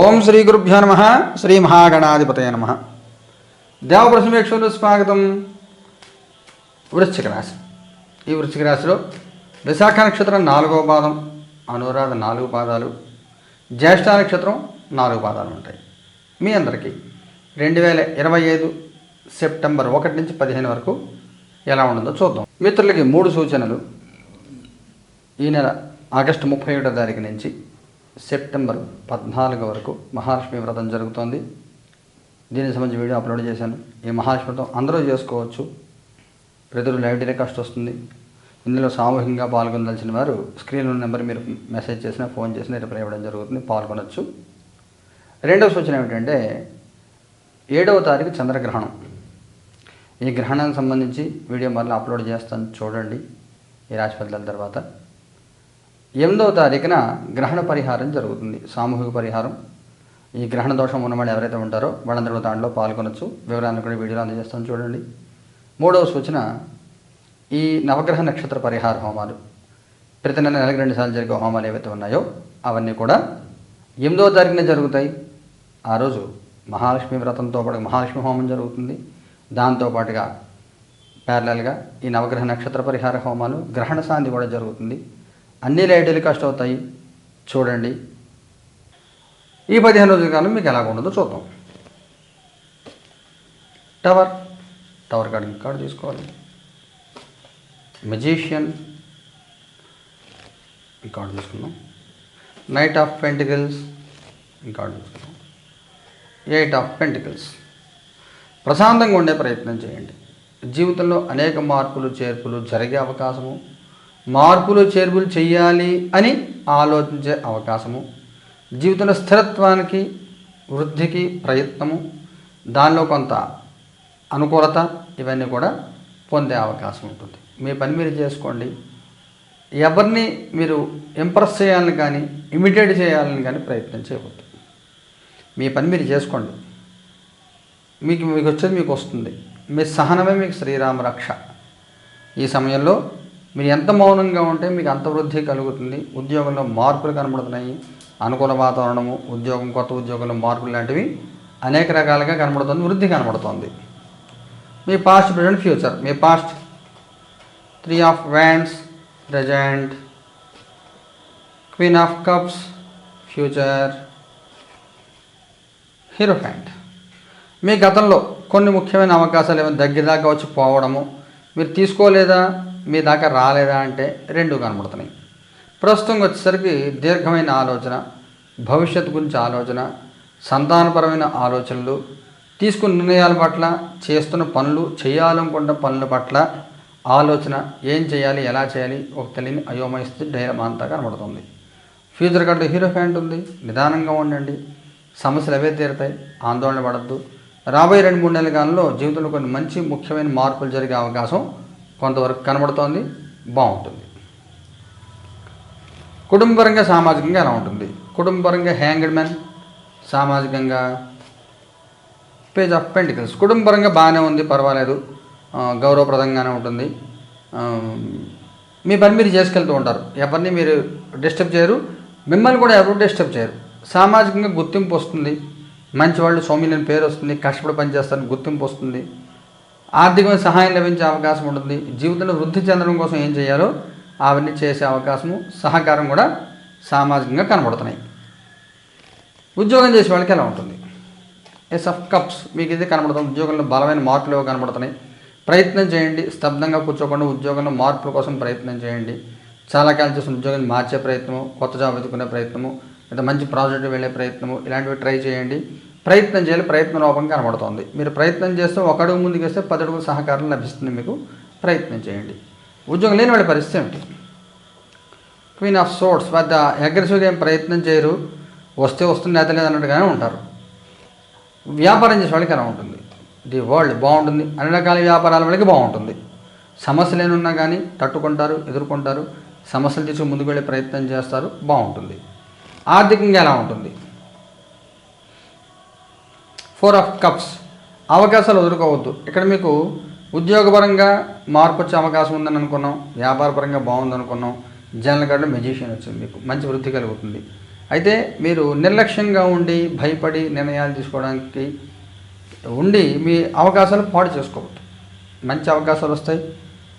ఓం శ్రీ గురుభ్యో నమ శ్రీ మహాగణాధిపతయ నమ. దేవప్రసమేక్షలు స్వాగతం. వృశ్చిక రాశి ఈ వృశ్చిక రాశిలో విశాఖ నక్షత్రం నాలుగో పాదం అనురాధ నాలుగు పాదాలు జ్యేష్ఠ నక్షత్రం నాలుగు పాదాలు ఉంటాయి. మీ అందరికీ రెండు వేల ఇరవై ఐదు సెప్టెంబర్ ఒకటి నుంచి పదిహేను వరకు ఎలా ఉండదో చూద్దాం. మిత్రులకి మూడు సూచనలు. ఈ నెల ఆగస్టు ముప్పై ఒకటో తారీఖు నుంచి సెప్టెంబర్ పద్నాలుగు వరకు మహాలక్ష్మి వ్రతం జరుగుతోంది. దీనికి సంబంధించి వీడియో అప్లోడ్ చేశాను. ఈ మహాలక్ష్మి వ్రతం అందరూ చేసుకోవచ్చు. ప్రతిరోజు లైవ్ టెలికాస్ట్ వస్తుంది. ఇందులో సామూహికంగా పాల్గొనదలిచిన వారు స్క్రీన్ ఉన్న నెంబర్ మీరు మెసేజ్ చేసినా ఫోన్ చేసినా రిప్లై ఇవ్వడం జరుగుతుంది. పాల్గొనవచ్చు రెండవ సూచన ఏమిటంటే ఏడవ తారీఖు చంద్రగ్రహణం. ఈ గ్రహణానికి సంబంధించి వీడియో మళ్ళీ అప్లోడ్ చేస్తాను. చూడండి. ఈ రాశి ఫలితాల తర్వాత ఎనిమిదవ తారీఖున గ్రహణ పరిహారం జరుగుతుంది. సామూహిక పరిహారం. ఈ గ్రహణ దోషం ఉన్నవాళ్ళు ఎవరైతే ఉంటారో వాళ్ళందరూ దాంట్లో పాల్గొనొచ్చు. వివరాలను కూడా వీడియోలో అందజేస్తాను చూడండి. మూడవ సూచన ఈ నవగ్రహ నక్షత్ర పరిహార హోమాలు. ప్రతి నెల నెలకు రెండు సార్లు జరిగే హోమాలు ఏవైతే ఉన్నాయో అవన్నీ కూడా ఎనిమిదవ తారీఖున జరుగుతాయి. ఆ రోజు మహాలక్ష్మి వ్రతంతో పాటు మహాలక్ష్మి హోమం జరుగుతుంది. దాంతోపాటుగా ప్యారలల్గా ఈ నవగ్రహ నక్షత్ర పరిహార హోమాలు గ్రహణ శాంతి కూడా జరుగుతుంది. అన్ని లైవ్ టెలికాస్ట్ అవుతాయి చూడండి. ఈ పదిహేను రోజుల కాలం మీకు ఎలా ఉండదో చూద్దాం. టవర్. టవర్ కార్డు కార్డు తీసుకోవాలి. మెజీషియన్ ఈ కార్డు తీసుకుందాం. నైట్ ఆఫ్ పెంటికల్స్ ఈ కార్డు తీసుకుందాం. ఎయిట్ ఆఫ్ పెంటికల్స్ ప్రశాంతంగా ఉండే ప్రయత్నం చేయండి. జీవితంలో అనేక మార్పులు చేర్పులు జరిగే అవకాశము. మార్పులు చేర్పులు చేయాలి అని ఆలోచించే అవకాశము. జీవితంలో స్థిరత్వానికి వృద్ధికి ప్రయత్నము దానిలో కొంత అనుకూలత ఇవన్నీ కూడా పొందే అవకాశం ఉంటుంది. మీ పని మీరు చేసుకోండి. ఎవరిని మీరు ఇంప్రెస్ చేయాలని కానీ ఇమిటేట్ చేయాలని కానీ ప్రయత్నం చేయవద్దు. మీ పని మీరు చేసుకోండి. మీకు మీకు వచ్చేది మీకు వస్తుంది. మీ సహనమే మీకు శ్రీరామ రక్ష. ఈ సమయంలో మీరు ఎంత మౌనంగా ఉంటే మీకు అంత వృద్ధి కలుగుతుంది. ఉద్యోగంలో మార్పులు కనబడుతున్నాయి. అనుకూల వాతావరణము ఉద్యోగం కొత్త ఉద్యోగంలో మార్పులు లాంటివి అనేక రకాలుగా కనబడుతుంది వృద్ధి కనబడుతుంది. మీ past present future me past three of wands present queen of cups future hierophant మీ గతంలో కొన్ని ముఖ్యమైన అవకాశాలు ఏమైనా దగ్గర దాకా వచ్చి పోవడము మీరు తీసుకోలేదా? మీ దాకా రాలేదా అంటే రెండు కనబడుతున్నాయి. ప్రస్తుతం వచ్చేసరికి దీర్ఘమైన ఆలోచన భవిష్యత్తు గురించి ఆలోచన సంతానపరమైన ఆలోచనలు తీసుకున్న నిర్ణయాల పట్ల చేస్తున్న పనులు చేయాలనుకున్న పనుల పట్ల ఆలోచన ఏం చేయాలి ఎలా చేయాలి ఒక తెలియని అయోమయిస్తే డైలమా అంతా కనబడుతుంది. ఫ్యూచర్ కార్డు హీరో ఫ్యాంట్ ఉంది నిదానంగా ఉండండి సమస్యలు అవే తీరుతాయి ఆందోళన పడద్దు. రాబోయే రెండు మూడు నెలల కాలంలో జీవితంలో కొన్ని మంచి ముఖ్యమైన మార్పులు జరిగే అవకాశం కొంతవరకు కనబడుతోంది బాగుంటుంది. కుటుంబపరంగా సామాజికంగా ఎలా ఉంటుంది? కుటుంబపరంగా హ్యాంగ్డ్ మ్యాన్ సామాజికంగా పేజ్ ఆఫ్ పెంటికల్స్. కుటుంబపరంగా బాగానే ఉంది పర్వాలేదు. గౌరవప్రదంగానే ఉంటుంది. మీ పని మీరు చేసుకెళ్తూ ఉంటారు. ఎవరిని మీరు డిస్టర్బ్ చేయరు. మిమ్మల్ని కూడా ఎవరు డిస్టర్బ్ చేయరు. సామాజికంగా గుర్తింపు వస్తుంది. మంచి వాళ్ళు సౌమ్యులని పేరు వస్తుంది. కష్టపడి పనిచేస్తారని గుర్తింపు వస్తుంది. ఆర్థికమైన సహాయం లభించే అవకాశం ఉంటుంది. జీవితంలో వృద్ధి చెందడం కోసం ఏం చేయాలో అవన్నీ చేసే అవకాశము సహకారం కూడా సామాజికంగా కనబడుతున్నాయి. ఉద్యోగం చేసే వాళ్ళకి ఎలా ఉంటుంది? ఎస్ ఆఫ్ కప్స్ మీకు ఇది కనబడుతుంది ఉద్యోగంలో బలమైన మార్పులు ఏవో కనబడుతున్నాయి. ప్రయత్నం చేయండి. స్తబ్దంగా కూర్చోకుండా ఉద్యోగంలో మార్పుల కోసం ప్రయత్నం చేయండి. చాలా కాలం చేసిన ఉద్యోగాన్ని మార్చే ప్రయత్నము కొత్త జాబ్ వెతుకునే ప్రయత్నము లేదా మంచి ప్రాజెక్ట్ వెళ్ళే ప్రయత్నము ఇలాంటివి ట్రై చేయండి. ప్రయత్నం చేయాలి ప్రయత్న రూపం కనబడుతోంది. మీరు ప్రయత్నం చేస్తే ఒక అడుగు ముందుకు వేస్తే పదడుగు సహకారం లభిస్తుంది మీకు. ప్రయత్నం చేయండి. ఉద్యోగం లేని వాళ్ళ పరిస్థితి ఏమిటి? క్వీన్ ఆఫ్ సోర్ట్స్ వద్ద అగ్రెసివ్గా ఏం ప్రయత్నం చేయరు. వస్తే వస్తుంది లేదా లేదు అన్నట్టుగానే ఉంటారు. వ్యాపారం చేసే వాళ్ళకి ఎలా ఉంటుంది? ది వరల్డ్ బాగుంటుంది. అన్ని రకాల వ్యాపారాల వాళ్ళకి బాగుంటుంది. సమస్యలు ఏమున్నా కానీ తట్టుకుంటారు ఎదుర్కొంటారు. సమస్యలు తీసుకు ముందుకు వెళ్ళే ప్రయత్నం చేస్తారు. బాగుంటుంది. ఆర్థికంగా ఎలా ఉంటుంది? Four of cups. అవకాశాలు వదులుకోవద్దు. ఇక్కడ మీకు ఉద్యోగపరంగా మార్పు వచ్చే అవకాశం ఉందని అనుకున్నాం. వ్యాపారపరంగా బాగుందనుకున్నాం జనరల్ కార్డులో మెజిషియన్ వచ్చింది. మీకు మంచి వృద్ధి కలుగుతుంది. అయితే మీరు నిర్లక్ష్యంగా ఉండి భయపడి నిర్ణయాలు తీసుకోవడానికి ఉండి మీ అవకాశాలు పాడు చేసుకోవద్దు. మంచి అవకాశాలు వస్తాయి.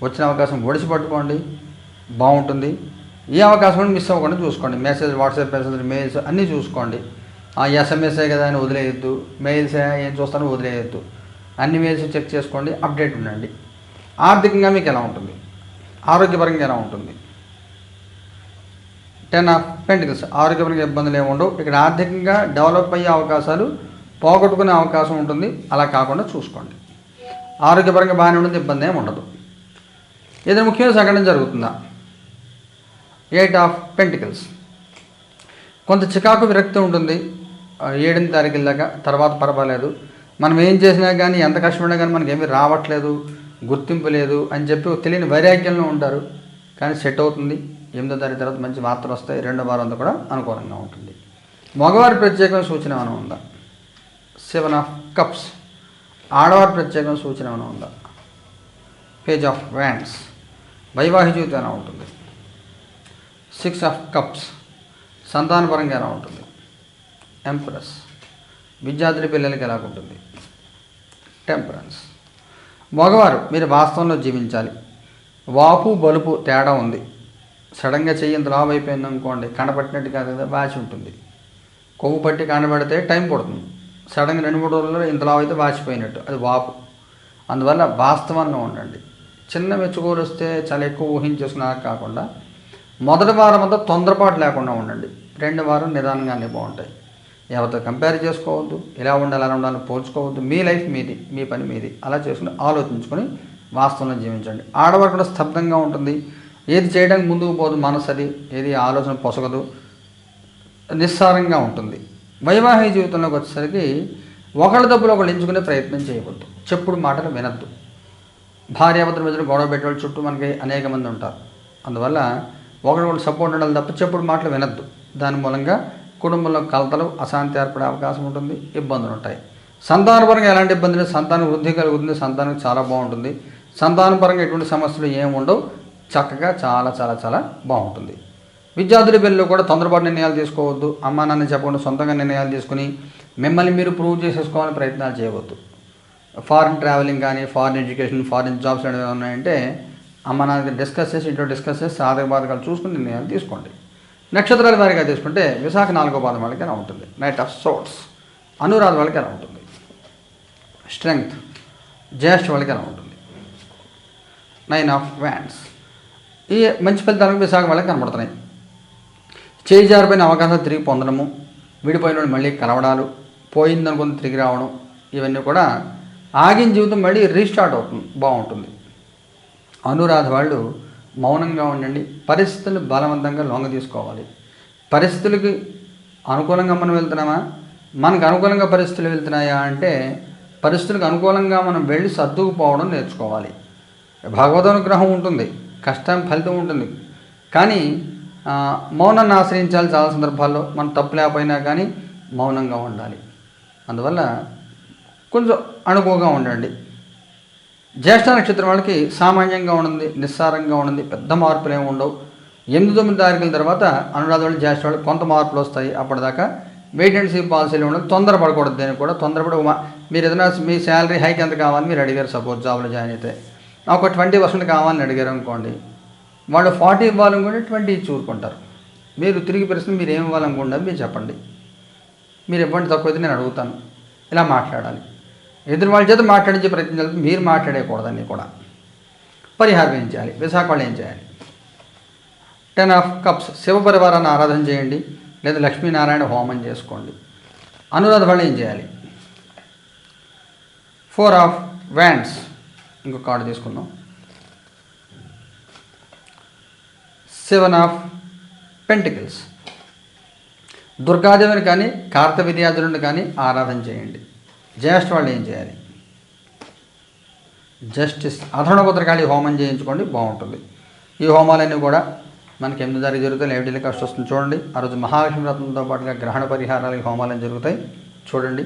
వచ్చిన అవకాశం ఒడిసి పట్టుకోండి. బాగుంటుంది. ఈ అవకాశం మిస్ అవ్వకుండా చూసుకోండి. మెసేజ్ వాట్సాప్ మెసేజ్ మెయిల్స్ అన్నీ చూసుకోండి. ఎస్ఎంఎస్ఏ కదా అని వదిలేయద్దు మెయిల్స్ ఏం చూస్తానో వదిలేయద్దు. అన్ని మెయిల్స్ చెక్ చేసుకోండి అప్డేట్ ఉండండి. ఆర్థికంగా మీకు ఎలా ఉంటుంది? ఆరోగ్యపరంగా ఎలా ఉంటుంది? టెన్ ఆఫ్ పెంటికల్స్ ఆరోగ్యపరంగా ఇబ్బందులు ఏమి ఉండవు. ఇక్కడ ఆర్థికంగా డెవలప్ అయ్యే అవకాశాలు పోగొట్టుకునే అవకాశం ఉంటుంది. అలా కాకుండా చూసుకోండి. ఆరోగ్యపరంగా బాగానే ఉంటుంది ఇబ్బంది ఏమి ఉండదు. ఏదైనా ముఖ్యమైన సంఘటన జరుగుతుందా? ఎయిట్ ఆఫ్ పెంటికల్స్ కొంత చికాకు విరక్తి ఉంటుంది. ఏడెనిమిది తారీఖు దాకా తర్వాత పర్వాలేదు. మనం ఏం చేసినా కానీ ఎంత కష్టపడినా కానీ మనకి ఏమీ రావట్లేదు గుర్తింపు లేదు అని చెప్పి తెలియని వైరాగ్యంలో ఉంటారు. కానీ సెట్ అవుతుంది. ఎనిమిదో తారీఖు తర్వాత మంచి వార్తలు వస్తాయి. రెండో వారం అంతా కూడా అనుకూలంగా ఉంటుంది. మగవారి ప్రత్యేకమైన సూచన ఏమైనా ఉందా? Seven of cups. ఆడవారి ప్రత్యేకమైన సూచన ఏమైనా ఉందా? Page of wands. వైవాహిక జీవితం ఎలా ఉంటుంది? Six of cups. సంతానపరంగా ఎలా ఉంటుంది? ఎంప్రెస్ విద్యార్థుల పిల్లలకి ఎలా ఉంటుంది? టెంపరెన్స్ మగవారు మీరు వాస్తవంలో జీవించాలి. వాపు బలుపు తేడా ఉంది. సడన్గా చెయ్యి ఇంత లావు అయిపోయింది అనుకోండి కనపట్టినట్టు కాదు కదా వాచి ఉంటుంది. కొవ్వు పట్టి కనబడితే టైం పడుతుంది. సడన్గా రెండు మూడు రోజుల్లో ఇంత లావు అయితే వాచిపోయినట్టు అది వాపు. అందువల్ల వాస్తవంగా ఉండండి. చిన్న మెచ్చుకోలు వస్తే చాలా ఎక్కువ ఊహించేసినా కాకుండా మొదటి వారం అంతా తొందరపాటు లేకుండా ఉండండి. రెండు వారం నిదానంగానే బాగుంటాయి. ఎవరితో కంపేర్ చేసుకోవద్దు ఇలా ఉండాలి అలా ఉండాలని పోల్చుకోవద్దు. మీ లైఫ్ మీది మీ పని మీది. అలా చేసుకుని ఆలోచించుకొని వాస్తవంలో జీవించండి. ఆడవారు కూడా స్తబ్దంగా ఉంటుంది. ఏది చేయడానికి ముందుకు పోదు మనసు అది. ఏది ఆలోచన పొసగదు. నిస్సారంగా ఉంటుంది. వైవాహిక జీవితంలోకి వచ్చేసరికి ఒకళ్ళ దప్పులు ఒకళ్ళు ఎంచుకునే ప్రయత్నం చేయవద్దు. చెప్పుడు మాటలు వినద్దు. భార్యాభర్తల మధ్యలో గొడవ పెట్టే చుట్టూ మనకి అనేక మంది ఉంటారు. అందువల్ల ఒకరికొకరు సపోర్ట్ ఉండాలి తప్ప చెప్పుడు మాటలు వినద్దు. దాని మూలంగా కుటుంబంలో కలతలు అశాంతి ఏర్పడే అవకాశం ఉంటుంది ఇబ్బందులు ఉంటాయి. సంతానపరంగా ఎలాంటి ఇబ్బంది లేదు. సంతానం వృద్ధి కలుగుతుంది సంతానం చాలా బాగుంటుంది. సంతానపరంగా ఎటువంటి సమస్యలు ఏమి ఉండవు. చక్కగా చాలా చాలా చాలా బాగుంటుంది. విద్యార్థుల పిల్లలు కూడా తొందరపాటు నిర్ణయాలు తీసుకోవద్దు. అమ్మా నాన్న చెప్పకుండా సొంతంగా నిర్ణయాలు తీసుకుని మిమ్మల్ని మీరు ప్రూవ్ చేసేసుకోవాలని ప్రయత్నాలు చేయవద్దు. ఫారిన్ ట్రావెలింగ్ కానీ ఫారిన్ ఎడ్యుకేషన్ ఫారిన్ జాబ్స్ అనేవి ఉన్నాయంటే అమ్మ నాన్న డిస్కస్ చేసి ఇంట్లో డిస్కస్ చేసి సాధక బాధకాలు చూసుకుని నిర్ణయాలు తీసుకోండి. నక్షత్రాల వారిగా తీసుకుంటే విశాఖ నాలుగో పాదం వాళ్ళకి ఎలా ఉంటుంది? నైట్ ఆఫ్ సోట్స్ అనురాధ వాళ్ళకి ఎలా ఉంటుంది? స్ట్రెంగ్త్ జ్యేష్ఠ వాళ్ళకి ఎలా ఉంటుంది? నైన్ ఆఫ్ వ్యాండ్స్ ఈ మంచి ఫలితాలకు విశాఖ వాళ్ళకి కనబడుతున్నాయి. చేయి జారిపోయిన అవకాశాలు తిరిగి పొందడము విడిపోయిన మళ్ళీ కలవడాలు పోయిందనుకుని తిరిగి రావడం ఇవన్నీ కూడా ఆగిన జీవితం మళ్ళీ రీస్టార్ట్ అవుతుంది బాగుంటుంది. అనురాధ వాళ్ళు మౌనంగా ఉండండి. పరిస్థితులు బలవంతంగా లొంగ తీసుకోవాలి. పరిస్థితులకి అనుకూలంగా మనం వెళ్తున్నామా? మనకు అనుకూలంగా పరిస్థితులు వెళ్తున్నాయా అంటే పరిస్థితులకు అనుకూలంగా మనం వెళ్ళి సర్దుకుపోవడం నేర్చుకోవాలి. భగవద్ అనుగ్రహం ఉంటుంది కష్టం ఫలితం ఉంటుంది. కానీ మౌనాన్ని ఆశ్రయించాలి చాలా సందర్భాల్లో. మనం తప్పు లేకపోయినా కానీ మౌనంగా ఉండాలి. అందువల్ల కొంచెం అణుకువగా ఉండండి. జ్యేష్ఠ నక్షత్రం వాళ్ళకి సామాన్యంగా ఉండింది నిస్సారంగా ఉండింది పెద్ద మార్పులు ఏమి ఉండవు. ఎనిమిది తొమ్మిది తారీఖుల తర్వాత అనురాధ వాళ్ళు జ్యేష్ఠ వాళ్ళు కొంత మార్పులు వస్తాయి. అప్పటిదాకా వెయిట్ అండ్ సీ పాలసీలు ఉండదు తొందరపడకూడదు దేనికి కూడా. తొందరపడి మీరు ఏదైనా మీ శాలరీ హైక్ ఎంత కావాలని మీరు అడిగారు సపోజ్ జాబ్లో జాయిన్ అయితే. నాకు ఒక ట్వంటీ పర్సెంట్ కావాలని అడిగారు అనుకోండి. వాళ్ళు ఫార్టీ ఇవ్వాలనుకుంటే ట్వంటీ ఇచ్చి ఊరుకుంటారు. మీరు తిరిగి ప్రశ్న మీరు ఏమి ఇవ్వాలనుకుంటారు మీరు చెప్పండి. మీరు ఇవ్వండి తక్కువ అయితే నేను అడుగుతాను. ఇలా మాట్లాడాలి. ఎదురు వాళ్ళ చేత మాట్లాడించే ప్రయత్నం చేయాలి. మీరు మాట్లాడేయకూడదని కూడా. పరిహారం ఏం చేయాలి? విశాఖ వాళ్ళు ఏం చేయాలి? టెన్ ఆఫ్ కప్స్ శివ పరివారాన్ని ఆరాధన చేయండి. లేదా లక్ష్మీనారాయణ హోమం చేసుకోండి. అనురాధ వాళ్ళు ఏం చేయాలి? ఫోర్ ఆఫ్ వ్యాండ్స్ ఇంకో కార్డు తీసుకుందాం. సెవెన్ ఆఫ్ పెంటికల్స్ దుర్గాదేవిని కానీ కార్త విద్యార్థులను కానీ ఆరాధన చేయండి. జ్యేష్ఠ వాళ్ళు ఏం చేయాలి? జస్టిస్ అధర్ణపుత్రకాళి హోమం చేయించుకోండి బాగుంటుంది. ఈ హోమాలన్నీ కూడా మనకి ఎనిమిది తారీఖు జరుగుతాయి లేవిడీలకి కష్టం వస్తుంది చూడండి. ఆ రోజు మహాలక్ష్మి రత్నంతో పాటుగా గ్రహణ పరిహారాలు ఈ హోమాలు జరుగుతాయి చూడండి.